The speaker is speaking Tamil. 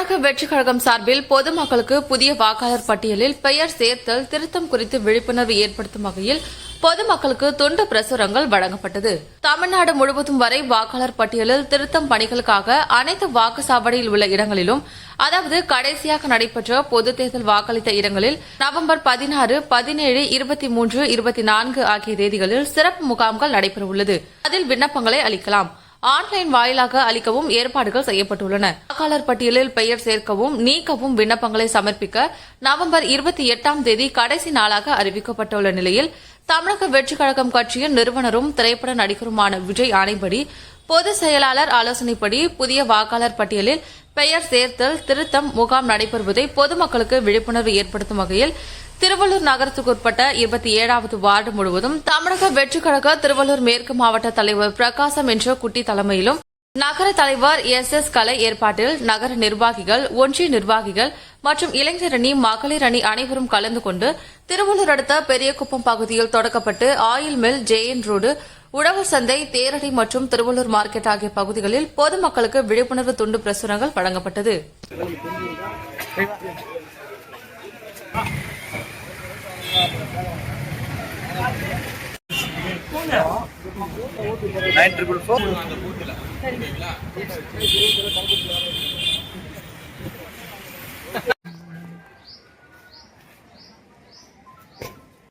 வெற்றி கழகம் சார்பில் பொதுமக்களுக்கு புதிய வாக்காளர் பட்டியலில் பெயர் சேர்த்தல் திருத்தம் குறித்து விழிப்புணர்வு ஏற்படுத்தும் வகையில் பொதுமக்களுக்கு துண்டு பிரசுரங்கள் வழங்கப்பட்டது. தமிழ்நாடு முழுவதும் வரை வாக்காளர் பட்டியலில் திருத்தம் பணிகளுக்காக அனைத்து வாக்குச்சாவடியில் உள்ள இடங்களிலும் அதாவது கடைசியாக நடைபெற்ற பொது தேர்தல் வாக்களித்த இடங்களில் நவம்பர் பதினாறு பதினேழு இருபத்தி மூன்று இருபத்தி நான்கு ஆகிய தேதிகளில் சிறப்பு முகாம்கள் நடைபெறவுள்ளது. அதில் விண்ணப்பங்களை அளிக்கலாம். ஆன்லைன் வாயிலாக அளிக்கவும் ஏற்பாடுகள் செய்யப்பட்டுள்ளன. வாக்காளர் பட்டியலில் பெயர் சேர்க்கவும் நீக்கவும் விண்ணப்பங்களை சமர்ப்பிக்க நவம்பர் இருபத்தி எட்டாம் தேதி கடைசி நாளாக அறிவிக்கப்பட்டுள்ள நிலையில் தமிழக வெற்றிக் கழகம் கட்சியின் நிறுவனரும் திரைப்பட நடிகருமான விஜய் ஆணைப்படி பொதுச் செயலாளர் ஆலோசனைப்படி புதிய வாக்காளர் பட்டியலில் பெயர் சேர்த்தல் திருத்தம் முகாம் நடைபெறுவதை பொதுமக்களுக்கு விழிப்புணர்வு ஏற்படுத்தும் வகையில் திருவள்ளூர் நகரத்துக்குட்பட்ட இருபத்தி ஏழாவது வார்டு முழுவதும் தமிழக வெற்றி கழக திருவள்ளூர் மேற்கு மாவட்ட தலைவர் பிரகாசம் என்ற குட்டி தலைமையிலும் நகர தலைவர் எஸ் எஸ் கலை ஏற்பாட்டில் நகர நிர்வாகிகள் ஒன்றிய நிர்வாகிகள் மற்றும் இளைஞர் அணி மகளிர் அணி அனைவரும் கலந்து கொண்டு திருவள்ளூர் அடுத்த பெரியகுப்பம் பகுதியில் தொடக்கப்பட்டு oil mill J N road உழவர் சந்தை தேரடி மற்றும் திருவள்ளூர் மார்க்கெட் ஆகிய பகுதிகளில் பொதுமக்களுக்கு விழிப்புணர்வு துண்டு பிரசுரங்கள் வழங்கப்பட்டது. Nine triple four.